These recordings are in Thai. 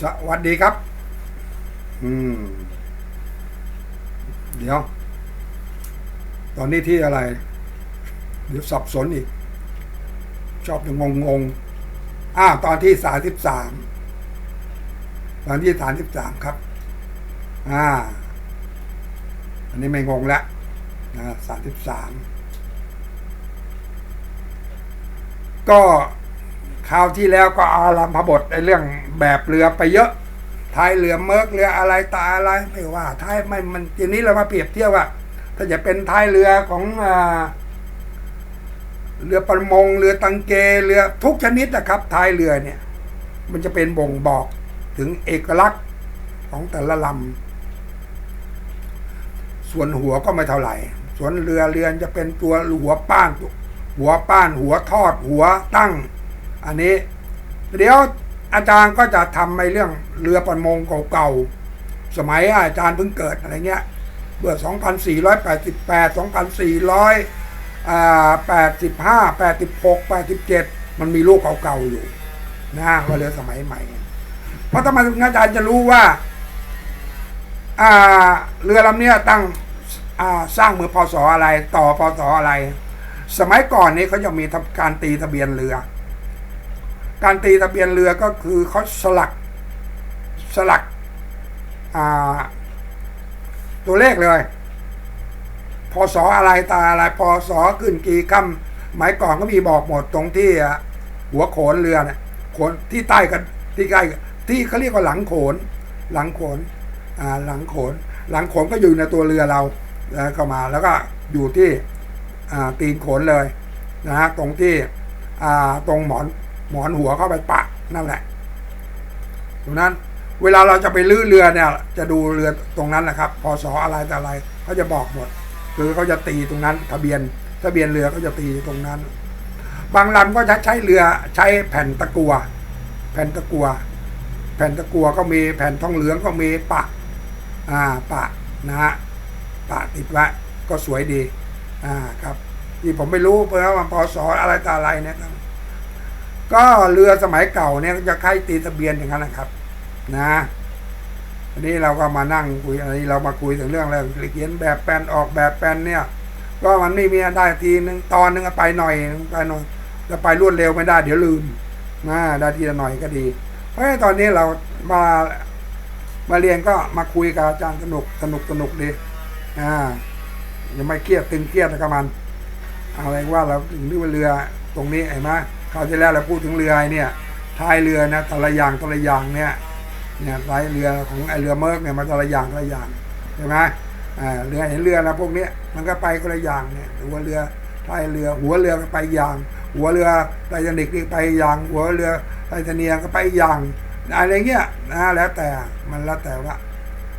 สวัสดีครับ อืม เดี๋ยว ตอนนี้ที่อะไร เดี๋ยวสับสนอีก ชอบจะงงงๆอ้าวตอนที่สามสิบสามตอนที่สามสิบสามครับ อ่า อันนี้ไม่งงแล้วนะสามสิบสามก็ คราวที่แล้วก็อารัมพบทไอ้เรื่องแบบเรือไปเยอะท้ายเรือเมิร์กเรืออะไรตาอะไรไม่ว่าท้ายไม่มันทีนี้เรามาเปรียบเทียบว่า ถ้าจะเป็นท้ายเรือของอเรือประมงเรือตังเกเรือทุกชนิดนะครับท้ายเรือเนี่ย มันจะเป็นบ่งบอกถึงเอกลักษณ์ของแต่ละลำส่วนหัวก็ไม่เท่าไหร่ส่วนเรือเรือนจะเป็นตัวหัวป้าน หัวป้านหัวทอดหัวตั้ง อันนี้ เดี๋ยวอาจารย์ก็จะทำในเรื่องเรือประมงเก่าๆ สมัยอาจารย์เพิ่งเกิดอะไรเงี้ยเมื่อ 2488 2400อ่า85 86 87 มันมีลูกเก่าๆอยู่นะว่าเรือสมัยใหม่ เพราะถ้ามาอาจารย์จะรู้ว่าอ่าเรือลำเนี้ยตั้งอ่าสร้างเมื่อพศอะไร ต่อพศอะไร สมัยก่อนนี้เขาจะมีทำการตีทะเบียนเรือ การตีทะเบียนเรือก็คือเขาสลักสลักตัวเลขเลย พศอะไรตาอะไรพศขึ้นกี่คำหมายก่อนก็มีบอกหมดตรงที่หัวโขนเรือเนี่ยโขนที่ใต้กันที่ใกล้ที่เขาเรียกว่าหลังโขน หลังโขนหลังโขน หลังโขนก็อยู่ในตัวเรือเราแล้วเข้ามาแล้วก็อยู่ที่ตีนโขนเลยนะฮะตรงที่ตรงหมอน หมอนหัวเข้าไปปะนั่นแหละตรงนั้น เวลาเราจะไปลื้อเรือเนี่ย จะดูเรือตรงนั้นแหละครับพศอะไรแต่อะไรเขาจะบอกหมด คือเขาจะตีตรงนั้น ทะเบียนทะเบียนเรือเขาจะตีตรงนั้น บางลำก็จะใช้เรือใช้แผ่นตะกัว แผ่นตะกัว แผ่นตะกัวก็มีแผ่นทองเหลืองก็มีปะ อ่าปะนะฮะปะติดไว้ก็สวยดี อ่าครับที่ผมไม่รู้เพราะว่าพศอะไรต่ออะไรเนี่ย ก็เรือสมัยเก่าเนี่ยจะใช้ตีทะเบียนอย่างนั้นนะครับ นะอันนี้เราก็มานั่งคุยอันนี้เรามาคุยถึงเรื่องอะไรเขียนแบบแปลนออกแบบแปลนเนี่ย ก็มันไม่มีได้ทีนึงตอนนึงไปหน่อยไปหน่อยจะไปรวดเร็วไม่ได้เดี๋ยวลืมนะได้ทีละหน่อยก็ดี เพราะตอนนี้เรามามาเรียนก็มาคุยกับอาจารย์สนุกสนุกสนุกดีอ่ายังไม่เครียดตึงเครียดกับมัน อะไรว่าเราถึงเรื่องเรือตรงนี้เห็นไหม คราวที่แล้วเราพูดถึงเรือเนี่ยท้ายเรือนะแต่ละอย่างแต่ละอย่างเนี่ยเนี่ยท้ายเรือของไอเรือเมิร์กเนี่ยมันแต่ละอย่างแต่ละอย่างใช่ไหมอ่าเรือเห็นเรือนะพวกเนี้ยมันก็ไปคนละอย่างเนี่ยหัวเรือท้ายเรือหัวเรือก็ไปอย่าง หัวเรือไททานิกนี่ไปอย่าง หัวเรือไททาเนียก็ไปอย่างอะไรเงี้ยนะแล้วแต่มันแล้วแต่ว่า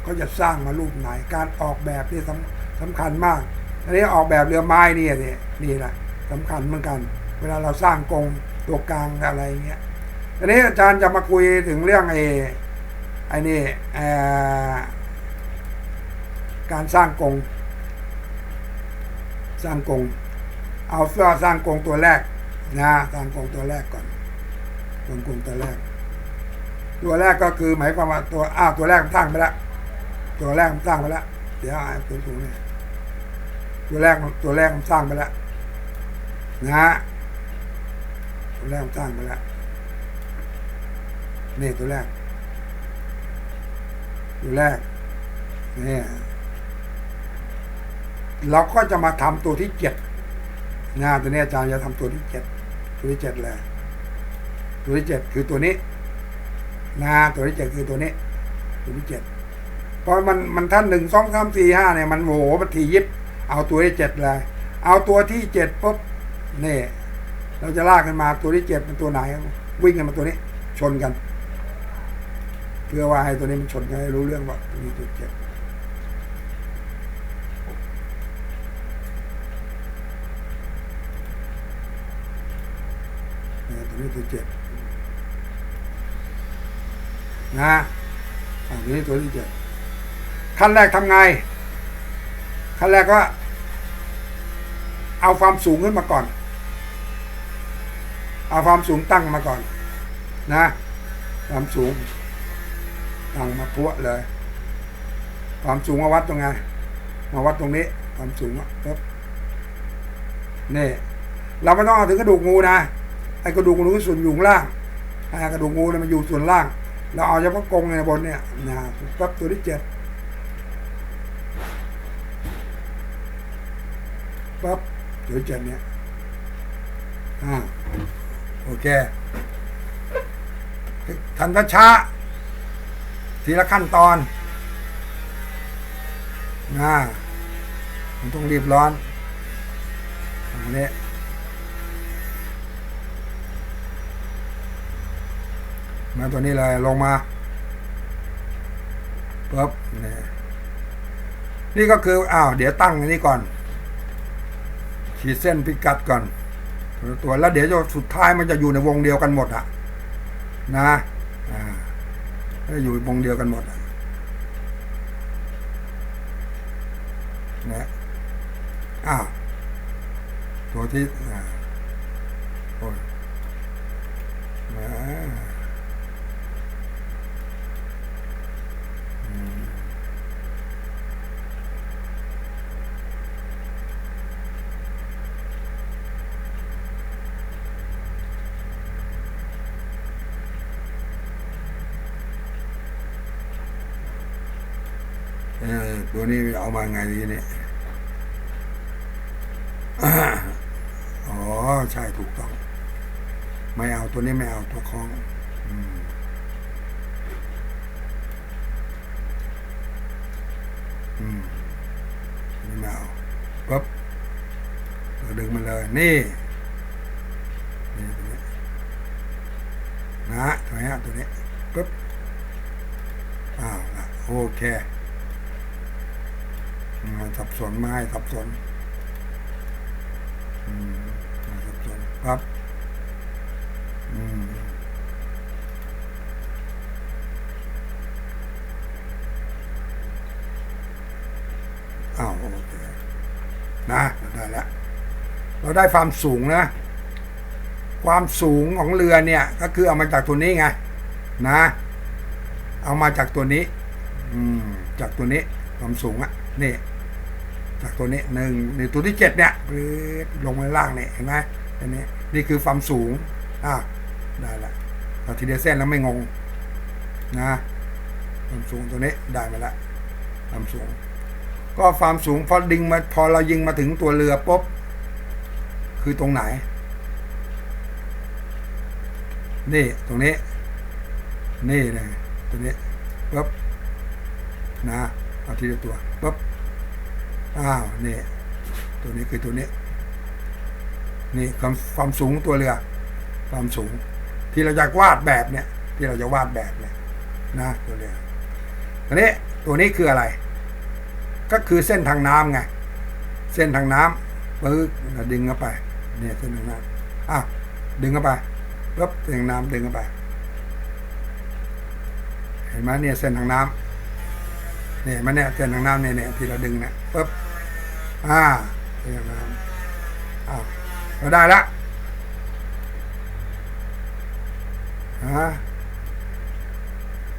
เขาจะสร้างมารูปไหนการออกแบบนี่สำสำคัญมากอันนี้ออกแบบเรือไม้นี่นี่นี่แหละสำคัญเหมือนกัน เวลาเราสร้างกรงตัวกลางอะไรเงี้ยอันนี้อาจารย์จะมาคุยถึงเรื่องไอ้ไอ้นี่การสร้างกรงสร้างกรงเอาเสื้อสร้างกรงตัวแรกนะสร้างกรงตัวแรกก่อนกรงกรงตัวแรก ตัวแรกก็คือหมายความว่าตัวอ้าวตัวแรกมันสร้างไปแล้วตัวแรกมันสร้างไปแล้วเดี๋ยวอ่านตัวสูงนี่ตัวแรกตัวแรกมันสร้างไปแล้วนะฮะ ตัวแรกสร้างไปแล้วนี่ตัวแรก ตัวแรกนี่เราก็จะมาทำตัวที่เจ็ดนตัวนี้อาจารย์จะทำตัวที่เจ็ดตัวที่เจ็ดเลยตัวที่เจ็ดคือตัวนี้นะตัวที่เจ็ดคือตัวนี้ ตัวที่เจ็ดเพราะมันมันท่านหนึ่งสองสามสี่ห้าเนี่ยมันโหมันทียิบ เอาตัวที่เจ็ดเลย เอาตัวที่เจ็ดปุ๊บนี่ เราจะลากกันมาตัวที่เจ็ดเป็นตัวไหน วิ่งกันมาตัวนี้ชนกัน เพื่อว่าให้ตัวนี้มันชนกันให้รู้เรื่องว่าตัวนี้ตัวเจ็ดตัวนี้ตัวเจ็ดนะอันนี้ตัวที่เจ็ดขั้นแรกทำไง ขั้นแรกก็ เอาความสูงขึ้นมาก่อน เอาความสูงตั้งมาก่อน นะ ความสูง ตั้งมาพวเลย ความสูงมาวัดตรงไงมาวัดตรงนี้ ความสูงอะครับนี่เราไม่ต้องเอาถึงกระดูกงูนะไอ้กระดูกงูคือส่วนอยู่ล่างไอ้กระดูกงูเนี่ยมันอยู่ส่วนล่าง เราเอาเฉพาะกรงในบนเนี่ยนะปั๊บตัวที่เจ็ดปั๊บตัวที่เจ็ดเนี่ยอ่า โอเคทันช้าๆทีละขั้นตอนนะมันต้องรีบร้อนตรงนี้มาตัวนี้เลยลงมาปุ๊บนี่นี่ก็คือ อ้าว เดี๋ยวตั้งอันนี้ก่อน ขีดเส้นพิกัดก่อน ตัวแล้วเดี๋ยวสุดท้ายมันจะอยู่ในวงเดียวกันหมดอะนะอ่าจะอยู่วงเดียวกันหมดนะอ้าวตัวที่อ่า ตัวนี้เอามาไงดีเนี่ยอ๋อใช่ถูกต้อง ไม่เอาตัวนี้ไม่เอาตัวคล้องอืมอืมตัวนี้ไม่เอาปุ๊บเราดึงมันเลย นี่นี่ตัวนี้นะตัวนี้ตัวนี้ปุ๊บอ้าวละโอเค สับสนไม่ให้สับสนอืมม่สับสนครับอืมอ้าวโอเคนะได้แล้วเราได้ความสูงนะ ความสูงของเรือเนี่ย ก็คือเอามาจากตัวนี้ไงนะ เอามาจากตัวนี้ อืม จากตัวนี้ความสูงอะนี่ จากตัวนี้หนึ่งในตัวที่เจ็ดเนี่ยปื๊ดลงมาล่างเนี่ยเห็นไหมอันนี้นี่คือความสูงอ่าได้ละพอทีเดียวเส้นแล้วไม่งงนะความสูงตัวนี้ได้มาละความสูง ก็ความสูงพอดึงมาพอเรายิงมาถึงตัวเรือปุ๊บคือตรงไหน นี่ตรงนี้ นี่เลยตัวนี้ปุ๊บนะเอาทีละตัวปุ๊บ อ้าวนี่ตัวนี้คือตัวนี้ นี่ความความสูงตัวเรือ ความสูง ที่เราอยากวาดแบบเนี่ย ที่เราจะวาดแบบเนี่ยนะตัวเรืออันนี้ตัวนี้คืออะไร ก็คือเส้นทางน้ำไงเส้นทางน้ำปึ๊กเราดึงเข้าไปเนี่ยเส้นทางน้ำอะดึงเข้าไปปุ๊บเส้นทางน้ำดึงเข้าไป เห็นไหมเนี่ยเส้นทางน้ำเนี่ยมันเนี่ยเส้นทางน้ำเนี่ยเนี่ยที่เราดึงเนี่ยปุ๊บ อ่าเส้นทางน้ำอ่าเราได้ละฮะ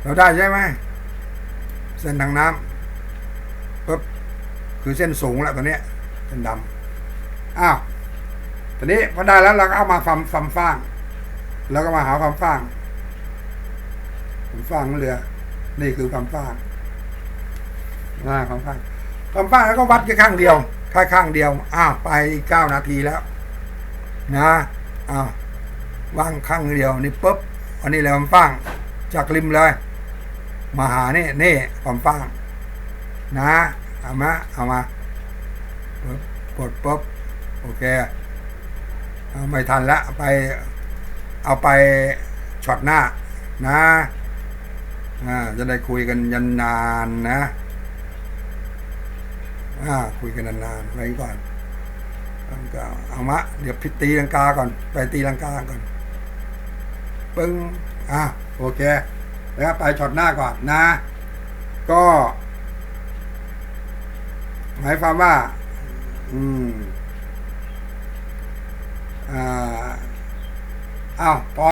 เราได้ใช่ไหมเส้นทางน้ำปุ๊บคือเส้นสูงแล้วตัวเนี้ยเส้นดำอ้าวตอนนี้พอได้แล้วเราก็เอามาฟำฟำฟางแล้วก็มาหาความฟางความฟางของเรือ นี่คือความฟางหน้าความฟาง ความฟาแล้วก็วัดแค่ข้างเดียวแค่ข้างเดียว อ้าวไปอีกเก้านาทีแล้ว นะอ้าววางข้างเดียวนี่ปุ๊บอันนี้เลยความฟางจากริมเลย มาหาเนี่นี่ความฟางนะเอามาเอามาปุ๊บกดปุ๊บโอเคเอาไม่ทันล้วไปเอาไปช็อตหน้านะอ่าจะได้คุยกันยันนานนะ อ่าคุยกันนานๆไว้ก่อนล้วก็เอามาเดี๋ยวพิตีลังกาก่อน ไปตีลังกาก่อน ปึ้งอ่าโอเค แล้วไปช็อตหน้าก่อนนะ ก็ หมายความว่า อืม อ่าอ้าวพอ